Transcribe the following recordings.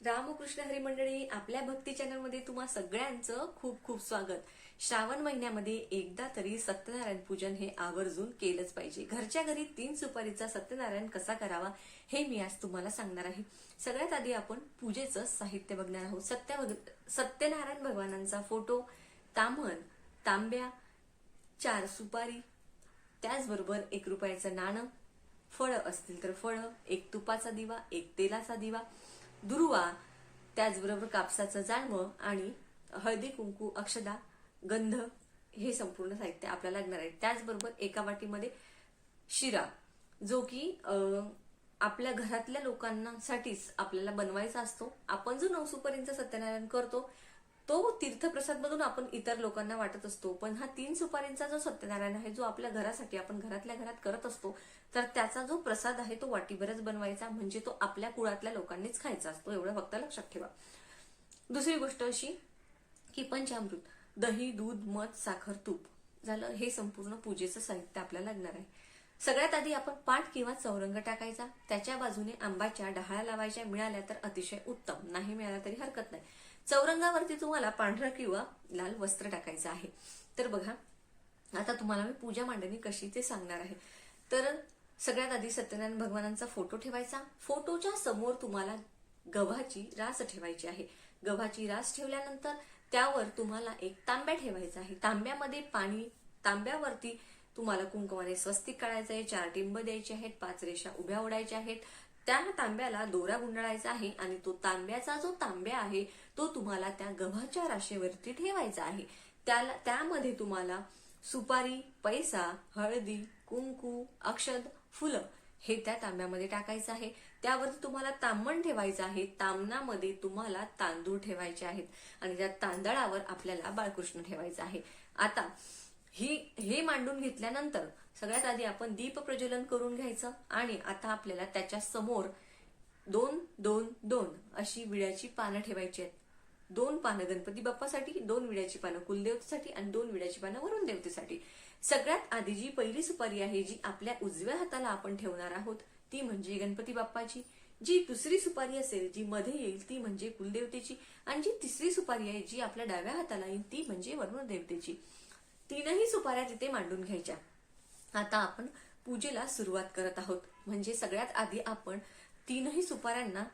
रामकृष्ण हरी मंडळी आपल्या भक्ती चॅनलमध्ये तुम्हा सगळ्यांचं खूप खूप स्वागत. श्रावण महिन्यामध्ये एकदा तरी सत्यनारायण पूजन हे आवर्जून केलंच पाहिजे. घरच्या घरी तीन सुपारीचा सत्यनारायण कसा करावा हे मी आज तुम्हाला सांगणार आहे. सगळ्यात आधी आपण पूजेचं साहित्य बघणार आहोत. सत्य सत्यनारायण भगवानांचा फोटो ताम्हण तांब्या चार सुपारी त्याचबरोबर एक रुपयाचं नाणं फळं असतील तर फळं एक तुपाचा दिवा एक तेलाचा दिवा दुर्वा त्याचबरोबर कापसाचं जाळवं आणि हळदी कुंकू अक्षदा गंध हे संपूर्ण साहित्य आपल्याला लागणार आहे. त्याचबरोबर एका वाटीमध्ये शिरा जो की अं, आपल्या घरातल्या लोकांसाठीच आपल्याला बनवायचा असतो. आपण जो नवसुपारींचा सत्यनारायण करतो तो तीर्थप्रसाद मधून आपण इतर लोकांना वाटत असतो. पण हा तीन सुपारींचा जो सत्यनारायण आहे जो आपल्या घरासाठी आपण घरातल्या घरात करत असतो तर त्याचा जो प्रसाद आहे तो वाटीभरच बनवायचा म्हणजे तो आपल्या कुळातल्या लोकांनीच खायचा असतो एवढं फक्त लक्षात ठेवा. दुसरी गोष्ट अशी की पंचामृत दही दूध मध साखर तूप झालं हे संपूर्ण पूजेचं साहित्य आपल्याला लागणार आहे. सगळ्यात आधी आपण पाठ किंवा चौरंग टाकायचा त्याच्या बाजूने आंबाच्या डहाळ्या लावायच्या मिळाल्या तर अतिशय उत्तम नाही मिळाला तरी हरकत नाही. चौरंगावरती तुम्हाला पांढरं किंवा लाल वस्त्र टाकायचं आहे. तर बघा आता तुम्हाला मी पूजा मांडणी कशी ते सांगणार आहे. तर सगळ्यात आधी सत्यनारायण भगवानांचा फोटो ठेवायचा. फोटोच्या समोर तुम्हाला गव्हाची रास ठेवायची आहे. गव्हाची रास ठेवल्यानंतर त्यावर तुम्हाला एक तांब्या ठेवायचा आहे. तांब्यामध्ये पाणी तांब्यावरती तुम्हाला कुंकवाने स्वस्तिक काढायचं आहे चार टिंब द्यायचे आहेत पाच रेषा उभ्या ओढायच्या आहेत. त्या तांब्याला दोरा गुंडाळायचा आहे आणि तो तांब्याचा जो तांब्या आहे तो तुम्हाला त्या गव्हाच्या राशेवरती ठेवायचा आहे. त्याला त्यामध्ये तुम्हाला सुपारी पैसा हळदी कुंकू अक्षद फुलं हे त्या तांब्यामध्ये टाकायचं आहे. त्यावरती तुम्हाला तांबण ठेवायचं आहे. तामणामध्ये तुम्हाला तांदूळ ठेवायचे आहेत. आणि त्या तांदळावर आपल्याला बाळकृष्ण ठेवायचं आहे. आता ही हे मांडून घेतल्यानंतर सगळ्यात आधी आपण दीप प्रज्वलन करून घ्यायचं आणि आता आपल्याला त्याच्यासमोर दोन दोन दोन अशी विड्याची पानं ठेवायची आहेत. दोन पानं गणपती बाप्पासाठी दोन विड्याची पानं कुलदेवतेसाठी आणि दोन विड्याची पानं वरुण देवतेसाठी सगळ्यात आधी जी पहिली सुपारी आहे जी आपल्या उजव्या हाताला आपण ठेवणार आहोत ती म्हणजे गणपती बाप्पाची. जी दुसरी सुपारी असेल जी मध्ये येईल ती म्हणजे कुलदेवतेची. आणि जी तिसरी सुपारी आहे जी आपल्या डाव्या हाताला येईल ती म्हणजे वरुण देवतेची तीनही सुपाऱ्या तिथे मांडून घ्यायच्या. आता आपण पूजेला सुरुवात करत आहोत. म्हणजे सगळ्यात आधी आपण तीनही सुपाऱ्यांना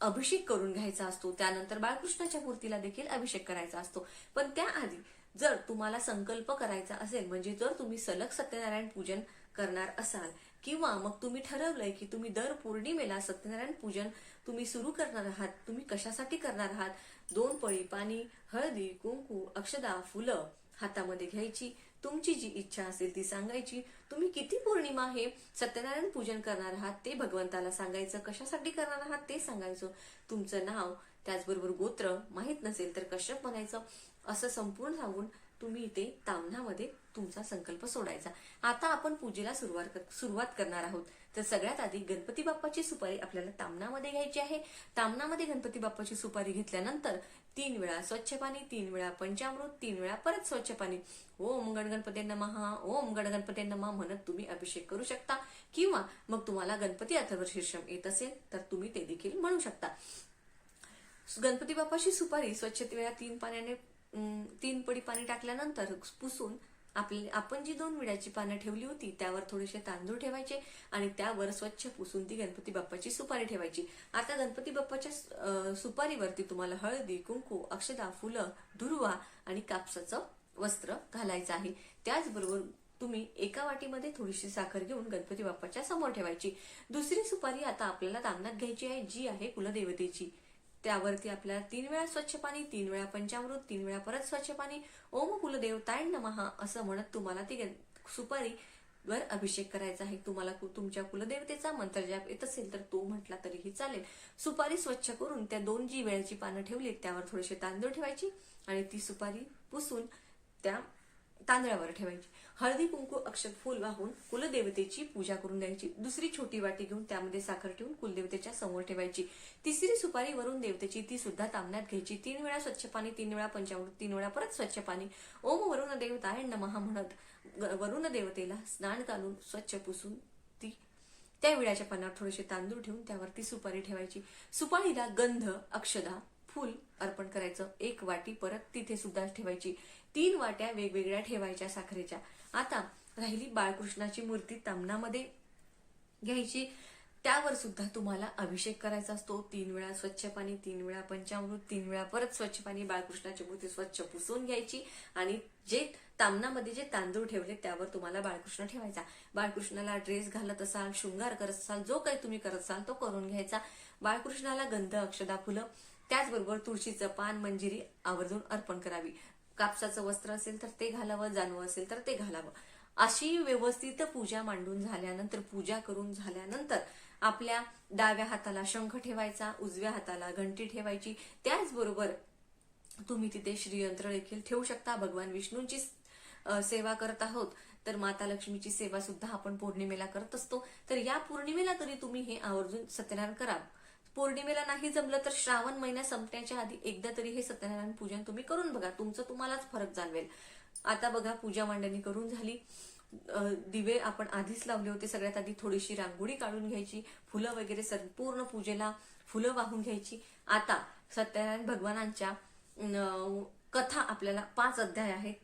अभिषेक करून घ्यायचा असतो. त्यानंतर बाळकृष्णाच्या मूर्तीला देखील अभिषेक करायचा असतो. पण त्याआधी जर तुम्हाला संकल्प करायचा असेल म्हणजे जर तुम्ही सलग सत्यनारायण पूजन करणार असाल किंवा मग तुम्ही ठरवलंय की तुम्ही दर पौर्णिमेला सत्यनारायण पूजन तुम्ही सुरू करणार आहात तुम्ही कशासाठी करणार आहात दोन पळी पाणी हळदी कुंकू अक्षदा फुलं हातामध्ये घ्यायची तुमची जी इच्छा असेल ती सांगायची. तुम्ही किती पौर्णिमा हे सत्यनारायण पूजन करणार आहात ते भगवंताला सांगायचं कशासाठी करणार आहात ते सांगायचं. तुमचं नाव त्याचबरोबर गोत्र माहीत नसेल तर कश्यप म्हणायचं. असं संपूर्ण सांगून तुम्ही इथे तामणामध्ये तुमचा संकल्प सोडायचा. आता आपण पूजेला सुरुवात सुरुवात करणार आहोत. तर सगळ्यात आधी गणपती बाप्पाची सुपारी आपल्याला तामणामध्ये घ्यायची आहे. तामणामध्ये गणपती बाप्पाची सुपारी घेतल्यानंतर तीन वेळा स्वच्छ पाणी तीन वेळा पंचामृत तीन वेळा परत स्वच्छ पाणी. ओम गणगणपती महा ओम गणगणपती महा म्हणत तुम्ही अभिषेक करू शकता. किंवा मग तुम्हाला गणपती अथर्व शीर्षम येत असेल तर तुम्ही ते देखील म्हणू शकता. गणपती बाप्पाची सुपारी स्वच्छ वेळा तीन पाण्याने तीन पडी पाणी टाकल्यानंतर पुसून आपली आपण जी दोन विड्याची पानं ठेवली होती त्यावर थोडेसे तांदूळ ठेवायचे आणि त्यावर स्वच्छ पुसून ती गणपती बाप्पाची सुपारी ठेवायची. आता गणपती बाप्पाच्या सुपारीवरती तुम्हाला हळदी कुंकू अक्षदा फुलं दुर्वा आणि कापसाचं वस्त्र घालायचं आहे. त्याचबरोबर तुम्ही एका वाटीमध्ये थोडीशी साखर घेऊन गणपती बाप्पाच्या समोर ठेवायची. दुसरी सुपारी आता आपल्याला दामनात घ्यायची आहे जी आहे कुलदेवतेची. त्यावरती आपल्याला तीन वेळा स्वच्छ पाणी तीन वेळा पंचामृत तीन वेळा परत स्वच्छ पाणी. ओम कुलदेवताय नमहा असं म्हणत तुम्हाला ती सुपारी वर अभिषेक करायचा आहे. तुम्हाला कु- तुमच्या कुलदेवतेचा मंत्र जाप येत असेल तर तो म्हटला तरीही चालेल. सुपारी स्वच्छ करून त्या दोन जी वेळाची पानं ठेवली त्यावर थोडेसे तांदूळ ठेवायची आणि ती सुपारी पुसून त्या तांदळावर ठेवायची. हळदी कुंकू अक्षत फूल वाहून कुलदेवतेची पूजा करून द्यायची. दुसरी छोटी वाटी घेऊन त्यामध्ये साखर ठेवून कुलदेवतेच्या समोर ठेवायची. तिसरी सुपारी वरून देवतेची ती सुद्धा तांबण्यात घ्यायची. तीन वेळा स्वच्छ पाणी तीन वेळा पंचामृत तीन वेळा परत स्वच्छ पाणी. ओम वरुण देवताय नमहा म्हणत ग- वरुण देवतेला स्नान घालून स्वच्छ पुसून ती त्या विड्याच्या पानावर थोडेसे तांदूळ ठेवून त्यावरती सुपारी ठेवायची. सुपारीला गंध अक्षदा फुल अर्पण करायचं. एक वाटी परत तिथे सुद्धा ठेवायची. तीन वाट्या वेगवेगळ्या ठेवायच्या साखरेच्या. आता राहिली बाळकृष्णाची मूर्ती तामणामध्ये घ्यायची. त्यावर सुद्धा तुम्हाला अभिषेक करायचा असतो. तीन वेळा स्वच्छ पाणी तीन वेळा पंचामृत तीन वेळा परत स्वच्छ पाणी बाळकृष्णाची मूर्ती स्वच्छ पुसून घ्यायची. आणि जे तामणामध्ये जे तांदूळ ठेवले त्यावर तुम्हाला बाळकृष्ण ठेवायचा. बाळकृष्णाला ड्रेस घालत असाल शृंगार करत असाल जो काही तुम्ही करत असाल तो करून घ्यायचा. बाळकृष्णाला गंध अक्षदा फुलं त्याचबरोबर तुळशीचं पान मंजिरी आवर्जून अर्पण करावी. कापसाचं वस्त्र असेल तर ते घालावं जानवं असेल तर ते घालावं. अशी व्यवस्थित पूजा मांडून झाल्यानंतर पूजा करून झाल्यानंतर आपल्या डाव्या हाताला शंख ठेवायचा उजव्या हाताला घंटी ठेवायची. त्याचबरोबर तुम्ही तिथे श्रीयंत्र देखील ठेवू शकता. भगवान विष्णूंची सेवा करत आहोत. तर माता लक्ष्मीची सेवा सुद्धा आपण पौर्णिमेला करत असतो. तर या पौर्णिमेला तरी तुम्ही हे आवर्जून सत्यनारायण करा. पौर्णिमेला नाही जमलं तर श्रावण महिना संपण्याच्या आधी एकदा तरी हे सत्यनारायण पूजन तुम्ही करून बघा. तुमचं तुम्हालाच फरक जाणवेल. आता बघा पूजा मांडणी करून झाली. दिवे आपण आधीच लावले होते सगळ्यात आधी. थोडीशी रांगोळी काढून घ्यायची. फुलं वगैरे संपूर्ण पूजेला फुलं वाहून घ्यायची. आता सत्यनारायण भगवानांच्या कथा आपल्याला पाच अध्याय आहेत.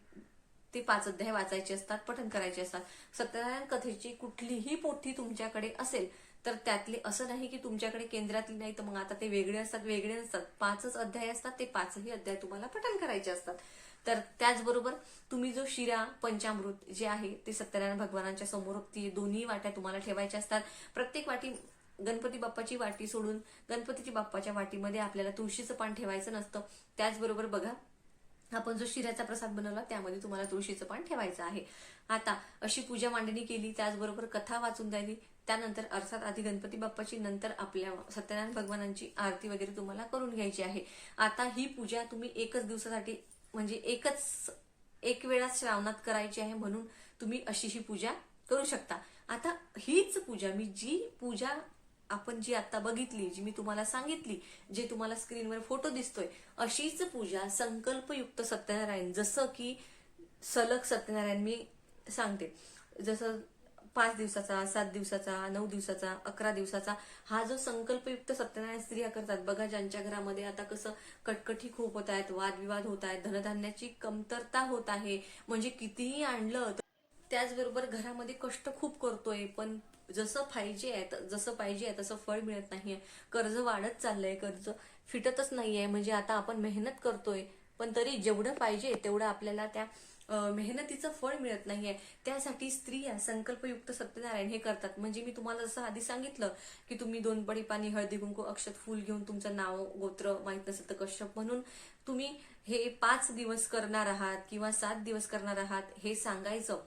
ते पाच अध्याय वाचायचे असतात पठन करायचे असतात. सत्यनारायण कथेची कुठलीही पोथी तुमच्याकडे असेल तर त्यातले असं नाही की तुमच्याकडे केंद्रातली नाही तर मग आता ते वेगळे असतात वेगळे नसतात. पाचच अध्याय असतात ते पाचही अध्याय तुम्हाला पठण करायचे असतात. तर त्याचबरोबर तुम्ही जो शिरा पंचामृत जे आहे ते सत्यनारायण भगवानांच्या समोर ती दोन्ही वाट्या तुम्हाला ठेवायच्या असतात. प्रत्येक वाटी गणपती बाप्पाची वाटी सोडून गणपतीची बाप्पाच्या वाटीमध्ये आपल्याला तुळशीचं पान ठेवायचं नसतं. त्याचबरोबर बघा आपण जो शिऱ्याचा प्रसाद बनवला त्यामध्ये तुम्हाला तुळशीचं पान ठेवायचं आहे. आता अशी पूजा मांडणी केली त्याचबरोबर कथा वाचून द्यावी त्यानंतर अर्थात आधी गणपती बाप्पाची नंतर आपल्या सत्यनारायण भगवानांची आरती वगैरे तुम्हाला करून घ्यायची आहे. आता ही पूजा तुम्ही एकच दिवसासाठी म्हणजे एकच एक वेळा श्रावणात करायची आहे म्हणून तुम्ही अशी ही पूजा करू शकता. आता हीच पूजा मी जी पूजा आपण जी आता बघितली जी मी तुम्हाला सांगितली जे तुम्हाला स्क्रीनवर फोटो दिसतोय अशीच पूजा संकल्पयुक्त सत्यनारायण जसं की सलग सत्यनारायण मी सांगते. जसं पाच दिवसाचा सात दिवसाचा नऊ दिवसाचा अकरा दिवसाचा हा जो संकल्पयुक्त सत्यनारायण स्त्रिया करतात बघा ज्यांच्या घरामध्ये आता कसं कटकटी खूप होत आहेत वादविवाद होत आहेत धनधान्याची कमतरता होत आहे म्हणजे कितीही आणलं तर त्याचबरोबर घरामध्ये कष्ट खूप करतोय पण जसं पाहिजे आहे जसं पाहिजे आहे तसं फळ मिळत नाहीये. कर्ज वाढत चाललंय कर्ज फिटतच नाहीये. म्हणजे आता आपण मेहनत करतोय पण तरी जेवढं पाहिजे तेवढं आपल्याला त्या मेहनतीचं फळ मिळत नाहीये. त्यासाठी स्त्रिया संकल्पयुक्त सत्यनारायण हे करतात. म्हणजे मी तुम्हाला जसं आधी सांगितलं की तुम्ही दोन पडी पाणी हळदी कुंकू अक्षत फुल घेऊन तुमचं नाव गोत्र माहीत नसेल तर कश्यप म्हणून तुम्ही हे पाच दिवस करणार आहात किंवा सात दिवस करणार आहात हे सांगायचं.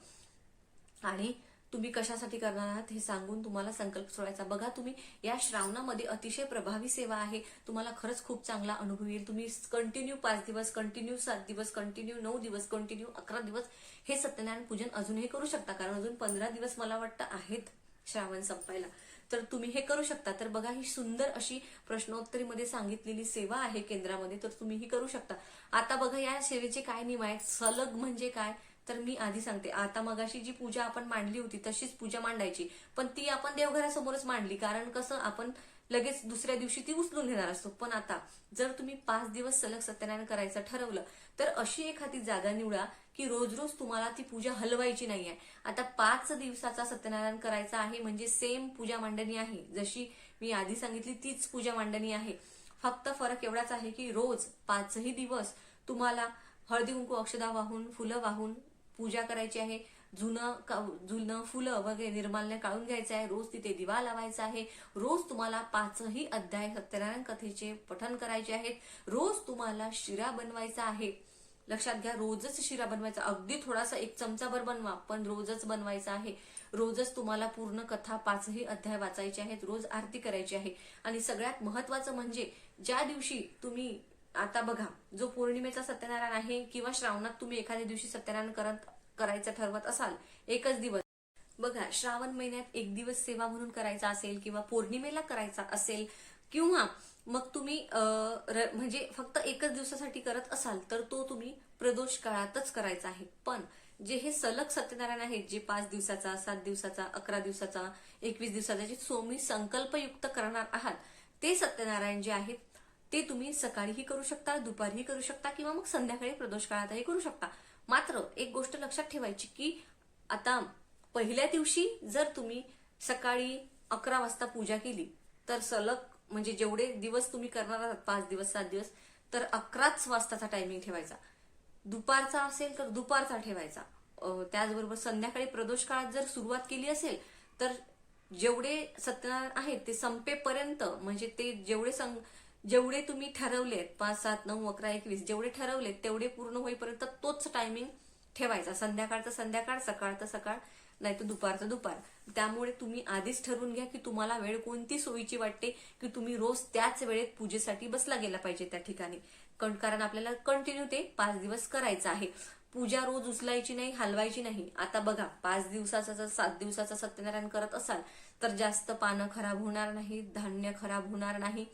आणि तुम्ही कशासाठी करणार आहात हे सांगून तुम्हाला संकल्प सोडायचा. बघा तुम्ही या श्रावणामध्ये अतिशय प्रभावी सेवा आहे. तुम्हाला खरंच खूप चांगला अनुभव येईल. तुम्ही कंटिन्यू पाच दिवस कंटिन्यू सात दिवस कंटिन्यू नऊ दिवस कंटिन्यू अकरा दिवस हे सत्यनारायण पूजन अजूनही करू शकता. कारण अजून पंधरा दिवस मला वाटतं आहेत श्रावण संपायला. तर तुम्ही हे करू शकता. तर बघा ही सुंदर अशी प्रश्नोत्तरीमध्ये सांगितलेली सेवा आहे केंद्रामध्ये तर तुम्ही ही करू शकता. आता बघा या सेवेचे काय नियम आहेत? सलग म्हणजे काय? तर मी आधी सांगते. आता मगाशी जी पूजा आपण मांडली होती तशीच पूजा मांडायची. पण ती आपण देवघरासमोरच मांडली. कारण कसं आपण लगेच दुसऱ्या दिवशी ती उचलून घेणार असतो. पण आता जर तुम्ही पाच दिवस सलग सत्यनारायण करायचं ठरवलं तर अशी एखादी जागा निवडा की रोज रोज तुम्हाला ती पूजा हलवायची नाहीये. आता पाच दिवसाचा सत्यनारायण करायचा आहे म्हणजे सेम पूजा मांडणी आहे. जशी मी आधी सांगितली तीच पूजा मांडणी आहे. फक्त फरक एवढाच आहे की रोज पाचही दिवस तुम्हाला हळदी कुंकू अक्षदा वाहून फुलं वाहून पूजा करायची आहे. जुनं का- जुनं फुलं वगैरे निर्माल्य काढून घ्यायचं आहे. रोज तिथे दिवा लावायचा आहे. रोज तुम्हाला पाचही अध्याय सत्यनारायण कथेचे पठन करायचे आहेत. रोज तुम्हाला शिरा बनवायचा आहे. लक्षात घ्या रोजच शिरा बनवायचा. अगदी थोडासा एक चमचाभर बनवा पण रोजच बनवायचा आहे. रोजच तुम्हाला पूर्ण कथा पाचही अध्याय वाचायचे आहेत. रोज आरती करायची आहे. आणि सगळ्यात महत्वाचं म्हणजे ज्या दिवशी तुम्ही आता बघा जो पौर्णिमेचा सत्यनारायण आहे किंवा श्रावणात तुम्ही एखाद्या दिवशी सत्यनारायण करत करायचं ठरवत असाल एकच दिवस. बघा श्रावण महिन्यात एक दिवस सेवा म्हणून करायचा असेल किंवा पौर्णिमेला करायचा असेल किंवा मग तुम्ही र- म्हणजे फक्त एकच दिवसासाठी करत असाल तर तो तुम्ही प्रदोष काळातच करायचा आहे. पण जे हे सलग सत्यनारायण आहेत जे पाच दिवसाचा सात दिवसाचा अकरा दिवसाचा एकवीस दिवसाचा जे तुम्ही संकल्पयुक्त करणार आहात ते सत्यनारायण जे आहेत ते तुम्ही सकाळीही करू शकता दुपारीही करू शकता किंवा मग संध्याकाळी प्रदोष काळातही करू शकता. मात्र एक गोष्ट लक्षात ठेवायची की आता पहिल्या दिवशी जर तुम्ही सकाळी अकरा वाजता पूजा केली तर सलग म्हणजे जेवढे दिवस तुम्ही करणार आहात पाच दिवस सात दिवस तर अकराच वाजताचा टायमिंग ठेवायचा. दुपारचा असेल तर दुपारचा ठेवायचा. त्याचबरोबर संध्याकाळी प्रदोष काळात जर सुरुवात केली असेल तर जेवढे सत्यनारायण आहेत ते संपेपर्यंत म्हणजे ते जेवढे सं जेवढे तुम्ही ठरवलेत पाच सात नऊ अकरा एकवीस जेवढे ठरवलेत तेवढे पूर्ण होईपर्यंत तोच टायमिंग ठेवायचा. संध्याकाळचं संध्याकाळ सकाळचं सकाळ नाही तर दुपारचं दुपार. त्यामुळे तुम्ही आधीच ठरवून घ्या की तुम्हाला वेळ कोणती सोयीची वाटते की तुम्ही रोज त्याच वेळेत पूजेसाठी बसला गेला पाहिजे त्या ठिकाणी. कारण आपल्याला कंटिन्यू ते पाच दिवस करायचं आहे. पूजा रोज उचलायची नाही हलवायची नाही. आता बघा पाच दिवसाचा जर सात दिवसाचा सत्यनारायण करत असाल तर जास्त पानं खराब होणार नाही धान्य खराब होणार नाही.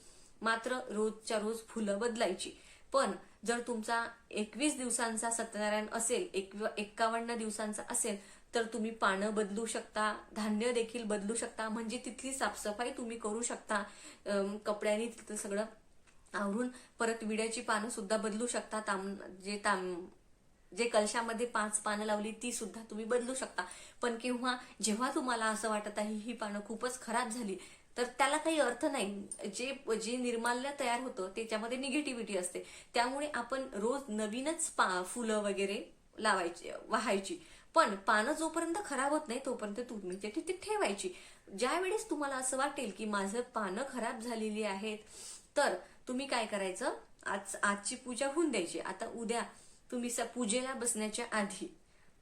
मात्र रोजच्या रोज फुलं बदलायची. पण जर तुमचा एकवीस दिवसांचा सत्यनारायण असेल एक्कावन्न दिवसांचा असेल तर तुम्ही पानं बदलू शकता धान्य देखील बदलू शकता म्हणजे तिथली साफसफाई तुम्ही करू शकता. कपड्यांनी तिथलं सगळं आवरून परत विड्याची पानं सुद्धा बदलू शकता. ताम जे ताम जे कलशामध्ये पाच पानं लावली ती सुद्धा तुम्ही बदलू शकता. पण किंवा जेव्हा तुम्हाला असं वाटत आहे ही पानं खूपच खराब झाली तर त्याला काही अर्थ नाही. जे जे निर्माल्य तयार होतं त्याच्यामध्ये निगेटिव्हिटी असते. त्यामुळे आपण रोज नवीनच पा फुलं वगैरे लावायची वाहायची. पण पानं जोपर्यंत खराब होत नाही तोपर्यंत तुम्ही ते तिथे ठेवायची. ज्या वेळेस तुम्हाला असं वाटेल की माझं पानं खराब झालेली आहेत तर तुम्ही काय करायचं? आज आजची पूजा होऊन द्यायची. आता उद्या तुम्ही स- पूजेला बसण्याच्या आधी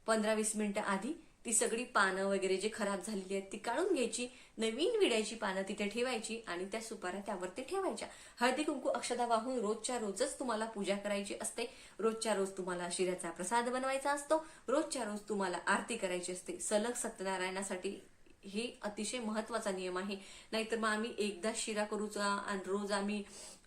पंधरा वीस मिनिटं आधी ती सगळी पानं वगैरे जे खराब झालेली आहेत ती काढून घ्यायची नवीन विड्याची पानं तिथे ठेवायची आणि त्या सुपाऱ्या त्यावरती ठेवायच्या. हळदी कुंकू अक्षदा वाहून रोजच्या रोजच तुम्हाला पूजा करायची असते. रोजच्या रोज तुम्हाला शिऱ्याचा प्रसाद बनवायचा असतो. रोजच्या रोज तुम्हाला आरती करायची असते. सलग सत्यनारायणासाठी हे अतिशय महत्त्वाचा नियम आहे. नाहीतर मग आम्ही एकदा शिरा करूचा आणि रोज आम्ही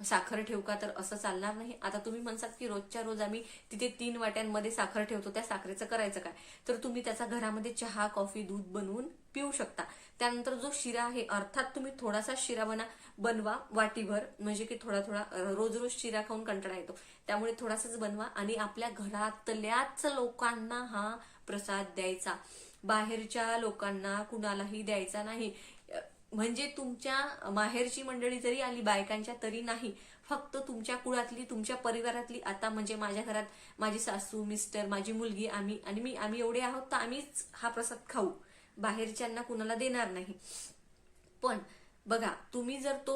साखर ठेवू का तर असं चालणार नाही. आता तुम्ही म्हणसाल की रोजच्या रोज आम्ही तिथे तीन वाट्यांमध्ये साखर ठेवतो त्या साखरेचं करायचं काय? तर तुम्ही त्याचा घरामध्ये चहा कॉफी दूध बनवून पिऊ शकता. त्यानंतर जो शिरा आहे अर्थात तुम्ही थोडासा शिरा बना बनवा वाटीभर. म्हणजे की थोडा थोडा रोज रोज शिरा खाऊन कंटाळा येतो. त्यामुळे थोडासाच बनवा आणि आपल्या घरातल्याच लोकांना हा प्रसाद द्यायचा. बाहेरच्या लोकांना कुणालाही द्यायचा नाही. म्हणजे तुमच्या माहेरची मंडळी जरी आली बायकांच्या तरी नाही. फक्त तुमच्या कुळातली तुमच्या परिवारातली. आता म्हणजे माझ्या घरात माझी सासू मिस्टर माझी मुलगी आम्ही आणि मी आम्ही एवढे आहोत तर आम्हीच हा प्रसाद खाऊ. बाहेरच्यांना कुणाला देणार नाही. पण बघा तुम्ही जर तो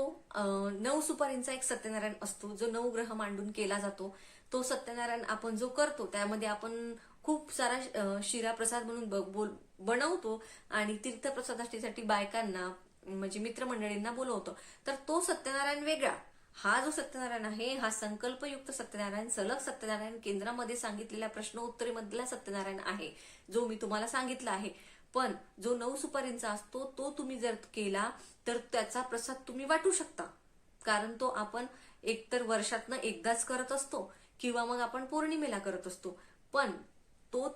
नऊ सुपारींचा एक सत्यनारायण असतो जो नऊ ग्रह मांडून केला जातो तो सत्यनारायण आपण जो करतो त्यामध्ये आपण खूप सारा शिरा प्रसाद म्हणून ब- बोल- बनवतो आणि तीर्थप्रसादासाठी बायकांना म्हणजे मित्रमंडळींना बोलवतो. तर तो सत्यनारायण वेगळा. हा जो सत्यनारायण आहे हा संकल्पयुक्त सत्यनारायण सलग सत्यनारायण केंद्रामध्ये सांगितलेल्या प्रश्नोत्तरीमधला सत्यनारायण आहे जो मी तुम्हाला सांगितला आहे. पण जो नऊ सुपारींचा असतो तो तुम्ही जर केला तर त्याचा प्रसाद तुम्ही वाटू शकता. कारण तो आपण एकतर वर्षातनं एकदाच करत असतो किंवा मग आपण पौर्णिमेला करत असतो. पण तो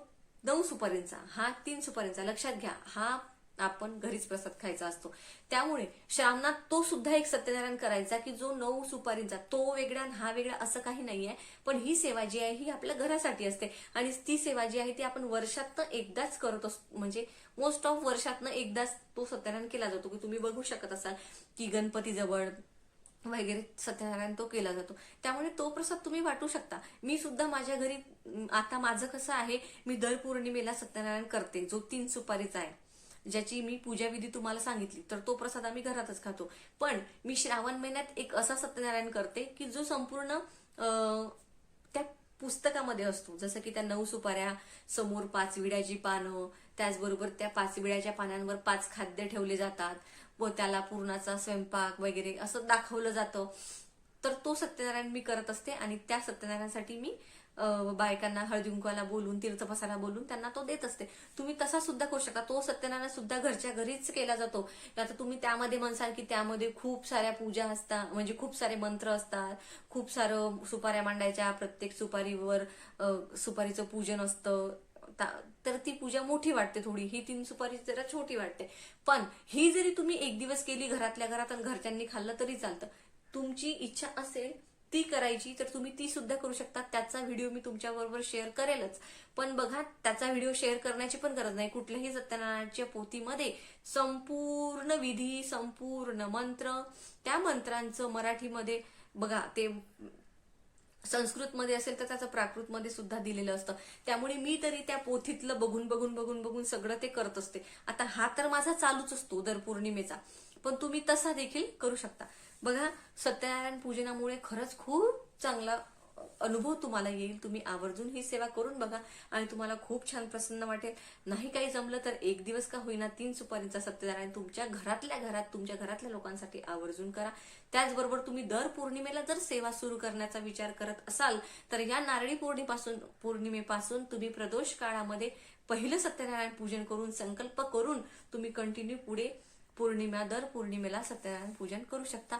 नऊ सुपारींचा हा तीन सुपारींचा लक्षात घ्या हा आपण घरीच प्रसाद खायचा असतो. त्यामुळे श्रावणात तो सुद्धा एक सत्यनारायण करायचा की जो नऊ सुपारींचा तो वेगळा आणि हा वेगळा असं काही नाहीये पण ही सेवा जी आहे ही आपल्या घरासाठी असते. आणि ती सेवा जी आहे ती आपण वर्षातनं एकदाच करत असतो म्हणजे मोस्ट ऑफ वर्षातनं एकदाच तो सत्यनारायण केला जातो की तुम्ही बघू शकत असाल की गणपती जवळ वगैरे सत्यनारायण तो केला जातो. त्यामुळे तो प्रसाद तुम्ही वाटू शकता. मी सुद्धा माझ्या घरी आता माझं कसं आहे मी दर पौर्णिमेला सत्यनारायण करते जो तीन सुपारीचा आहे. ज्याची मी पूजाविधी तुम्हाला सांगितली तर तो प्रसाद आम्ही घरातच खातो. पण मी श्रावण महिन्यात एक असा सत्यनारायण करते की जो संपूर्ण त्या पुस्तकामध्ये असतो. जसं की त्या नऊ सुपाऱ्या समोर पाच विड्याची पानं त्याचबरोबर त्या पाच विड्याच्या पानांवर पाच खाद्य ठेवले जातात. व त्याला पूर्णाचा स्वयंपाक वगैरे असं दाखवलं जातं. तर तो सत्यनारायण मी करत असते आणि त्या सत्यनारायणासाठी मी बायकांना हळदी कुंकवाला बोलून तीर्थपसाला बोलून त्यांना तो देत असते. तुम्ही तसा सुद्धा करू शकता. तो सत्यनारायण सुद्धा घरच्या घरीच केला जातो. आता तुम्ही त्यामध्ये म्हणसाल की त्यामध्ये खूप साऱ्या पूजा असतात म्हणजे खूप सारे मंत्र असतात. खूप सारं सुपाऱ्या मांडायच्या प्रत्येक सुपारीवर सुपारीचं पूजन असतं. तर ती पूजा मोठी वाटते थोडी. ही तीन सुपारी जरा छोटी वाटते. पण ही जरी तुम्ही एक दिवस केली घरातल्या घरात आणि घरच्यांनी खाल्लं तरी चालतं. तुमची इच्छा असेल ती करायची तर तुम्ही ती सुद्धा करू शकता. त्याचा व्हिडिओ मी तुमच्याबरोबर शेअर करेलच. पण बघा त्याचा व्हिडिओ शेअर करण्याची पण गरज नाही. कुठल्याही सत्यनारायणच्या पोथीमध्ये संपूर्ण विधी संपूर्ण मंत्र त्या मंत्रांचं मराठीमध्ये बघा ते संस्कृतमध्ये असेल तर त्याचं प्राकृतमध्ये सुद्धा दिलेलं असतं. त्यामुळे मी तरी त्या पोथीतलं बघून बघून बघून बघून सगळं ते करत असते. आता हा तर माझा चालूच असतो दर पौर्णिमेचा. पण तुम्ही तसा देखील करू शकता. बघा सत्यनारायण पूजनामुळे खरंच खूप चांगला अनुभव तुम्हाला येईल. तुम्ही आवर्जून ही सेवा करून बघा आणि तुम्हाला खूप छान प्रसन्न वाटेल. नाही काही जमलं तर एक दिवस का होईना तीन सुपारीचा सत्यनारायण तुमच्या घरातल्या घरात तुमच्या घरातल्या लोकांसाठी आवर्जून करा. त्याचबरोबर तुम्ही दर पौर्णिमेला जर सेवा सुरू करण्याचा विचार करत असाल तर या नारळी पौर्णिमेपासून पौर्णिमेपासून तुम्ही प्रदोष काळामध्ये पहिलं सत्यनारायण पूजन करून संकल्प करून तुम्ही कंटिन्यू पुढे पौर्णिमा दर पौर्णिमेला सत्यनारायण पूजन करू शकता.